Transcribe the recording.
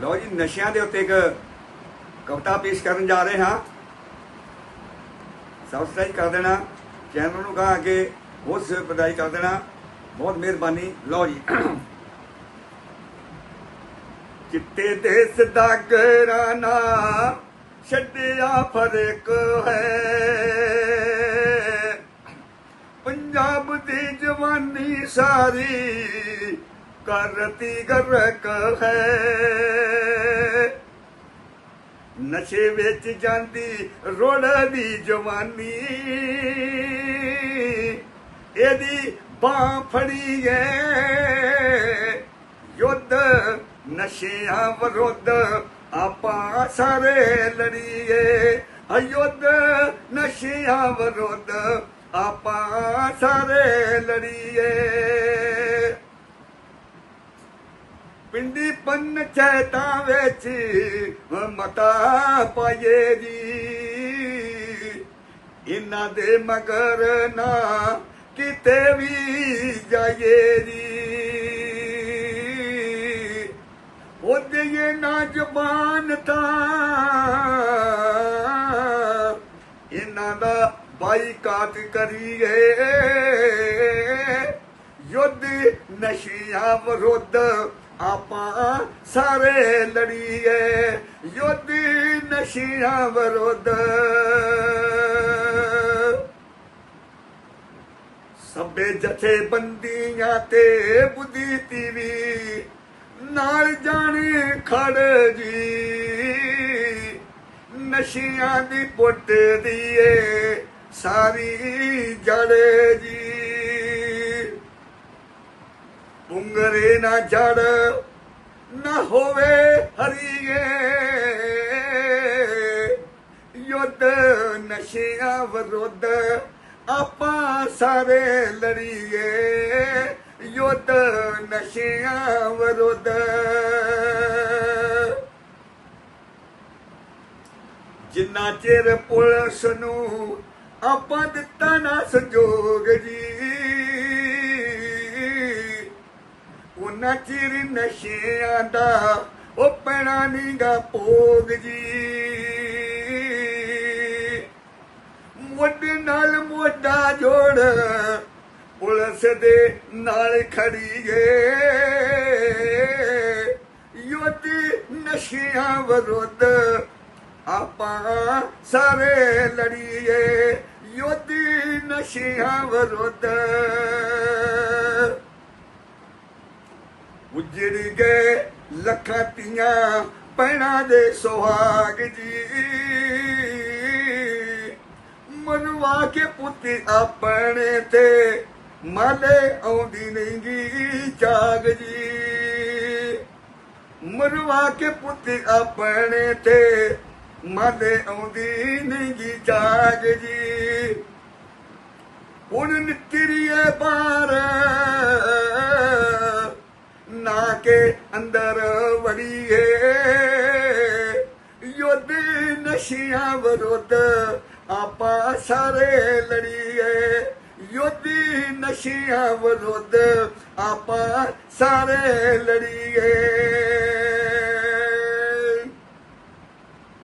ਲਓ ਜੀ, ਨਸ਼ਿਆਂ ਦੇ ਉੱਤੇ ਇੱਕ ਕਵਿਤਾ ਪੇਸ਼ ਕਰਨ ਜਾ ਰਹੇ ਹਾਂ। ਸਬਸਕ੍ਰਾਈਬ ਕਰ ਦੇਣਾ ਚੈਨਲ ਨੂੰ ਕਹਾ ਕਿ ਬਹੁਤ ਸੇ ਪਦਾਈ ਕਰ ਦੇਣਾ। ਬਹੁਤ ਮਿਹਰਬਾਨੀ। ਲਓ ਜੀ। ਚਿੱਟੇ ਦੇ ਸਦਾਗਰਾਂ ਨਾ ਛੱਡਿਆ ਫ਼ਰਕ ਹੈ। ਪੰਜਾਬ ਦੀ ਜਵਾਨੀ ਸਾਰੀ ਕਰਤੀ ਗਰਕ ਹੈ। ਨਸ਼ੇ ਵਿੱਚ ਜਾਂਦੀ ਰੋੜਦੀ ਜਵਾਨੀ। ਇਹਦੀ ਬਾਹ ਫੜੀਏ ਯੁੱਧ ਨਸ਼ਿਆਂ ਵਿਰੁੱਧ ਆਪਾਂ ਸਾਰੇ ਲੜੀਏ। ਅਯੁੱਧ ਨਸ਼ਿਆਂ ਵਿਰੁੱਧ ਆਪਾਂ ਸਾਰੇ ਲੜੀਏ। ਪਿੰਡੀ ਪੰਚਾਇਤਾਂ ਵਿੱਚ ਮਤਾ ਪਾਏ ਜੀ। ਇਹਨਾਂ ਦੇ ਮਗਰ ਨਾ ਕਿਤੇ ਵੀ ਜਾਏ ਜੀ। ਉਹਦੇ ਨਾ ਜ਼ਬਾਨ ਤਾਂ। ਇਹਨਾਂ ਦਾ ਬਾਈਕਾਟ ਕਰੀਏ। ਯੁੱਧ ਨਸ਼ਿਆਂ ਵਿਰੁੱਧ ਆਪਾਂ ਸਾਰੇ ਲੜੀਏ, ਯੁੱਧ ਨਸ਼ਿਆਂ ਵਿਰੁੱਧ। ਸਭੇ ਜਥੇ ਬੰਦੀਆਂ ਤੇ ਬੁੱਧੀ ਤੀਵੀ, ਨਾਲ ਜਾਣੇ ਖੜ ਜੀ। ਨਸ਼ਿਆਂ ਦੀ ਪੁੱਟ ਦੀਏ, ਸਾਰੀ ਜੜ ਜੀ। ਪੁੰਗਰੇ ਨਾ ਜੜ, ਨਾ ਹੋਵੇ ਹਰੀਏ। ਯੁੱਧ ਨਸ਼ਿਆਂ ਵਿਰੁੱਧ ਆਪਾਂ ਸਾਰੇ ਲੜੀਏ। ਯੁੱਧ ਨਸ਼ਿਆਂ ਵਿਰੁੱਧ। ਜਿੰਨਾ ਚਿਰ ਪੁਲਿਸ ਨੂੰ ਆਪਾਂ ਦਿੱਤਾ ਨਾ ਸੰਜੋਗ ਚਿਰ ਨਸ਼ਿਆਂ ਦਾ ਉਹ ਪੈਣਾ ਨੀਗਾ ਭੋਗ ਜੀ। ਮੋਢੇ ਨਾਲ ਮੋਢਾ ਜੋੜ, ਪੁਲਿਸ ਦੇ ਨਾਲ ਖੜੀਏ ਯੁੱਧ ਨਸ਼ਿਆਂ ਵਿਰੁੱਧ ਆਪਾਂ ਸਾਰੇ ਲੜੀਏ। ਯੁੱਧ ਨਸ਼ਿਆਂ ਵਿਰੁੱਧ ਗਏ ਲੱਖਾਂ ਤੀਆਂ ਪੈਣਾ ਦੇ ਸੁਹਾਗ ਜੀ। ਮਨਵਾ ਕੇ ਪੁੱਤੀ ਆਪਣੇ ਤੇ, ਮਾਲੇ ਆਉਂਦੀ ਨਹੀਂਗੀ ਜਾਗ ਜੀ। ਮਨਵਾ ਕੇ ਪੁੱਤੀ ਆਪਣੇ ਤੇ, ਮਾਲੇ ਆਉਂਦੀ ਨਹੀਂਗੀ ਜਾਗ ਜੀ। ਹੁਣ ਨਿਤਰੀਏ ਬਾਰ ਨਾ ਕੇ ਅੰਦਰ ਵੜੀਏ। ਯੁੱਧ ਨਸ਼ਿਆਂ ਵਿਰੁੱਧ ਆਪਾਂ ਸਾਰੇ ਲੜੀਏ। ਯੁੱਧ ਨਸ਼ਿਆਂ ਵਿਰੁੱਧ ਆਪਾਂ ਸਾਰੇ ਲੜੀਏ।